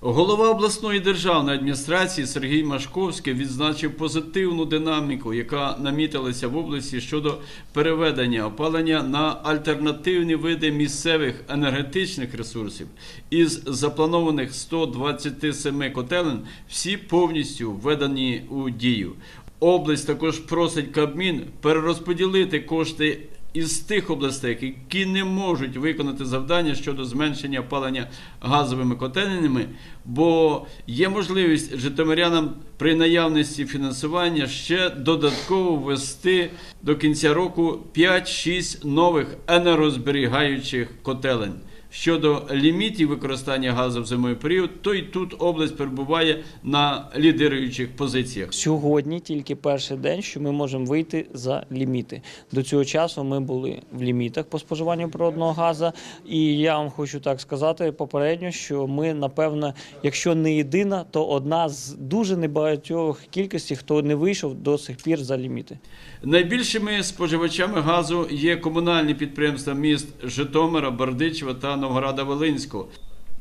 Голова обласної державної адміністрації Сергій Машковський відзначив позитивну динаміку, яка намітилася в області щодо переведення опалення на альтернативні види місцевих енергетичних ресурсів. Із запланованих 127 котелень всі повністю введені у дію. Область також просить Кабмін перерозподілити кошти із тих областей, які не можуть виконати завдання щодо зменшення опалення газовими котельнями, бо є можливість житомирянам при наявності фінансування ще додатково ввести до кінця року 5-6 нових енергозберігаючих котелень. Щодо лімітів використання газу в зимовий період, то й тут область перебуває на лідируючих позиціях. Сьогодні тільки перший день, що ми можемо вийти за ліміти. До цього часу ми були в лімітах по споживанню природного газу. І я вам хочу так сказати попередньо, що ми, напевно, якщо не єдина, то одна з дуже небагатьох кількості, хто не вийшов до сих пір за ліміти. Найбільшими споживачами газу є комунальні підприємства міст Житомира, Бердичева та Новграда Волинського.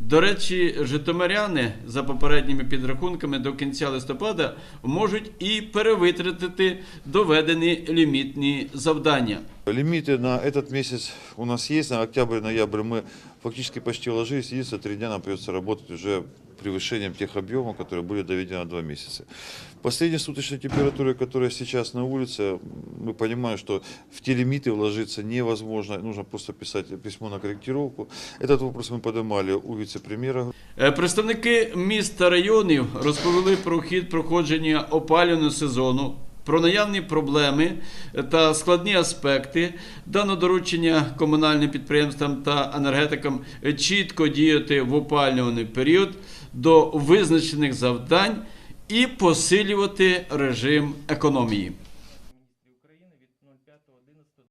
До речі, житомиряни за попередніми підрахунками до кінця листопада можуть і перевитратити доведені лімітні завдання. Лимиты на этот месяц у нас есть, на октябрь-ноябрь мы фактически почти уложились. Единственное, три дня нам придется работать уже превышением тех объемов, которые были доведены на два месяца. Последние суточные температуры, которые сейчас на улице, мы понимаем, что в те лимиты вложиться невозможно, нужно просто писать письмо на корректировку. Этот вопрос мы поднимали у вице-премьера Е, Представники міст та районів розповіли про хід проходження опалювального сезону, про наявні проблеми та складні аспекти. Дано доручення комунальним підприємствам та енергетикам чітко діяти в опалювальний період до визначених завдань і посилювати режим економії.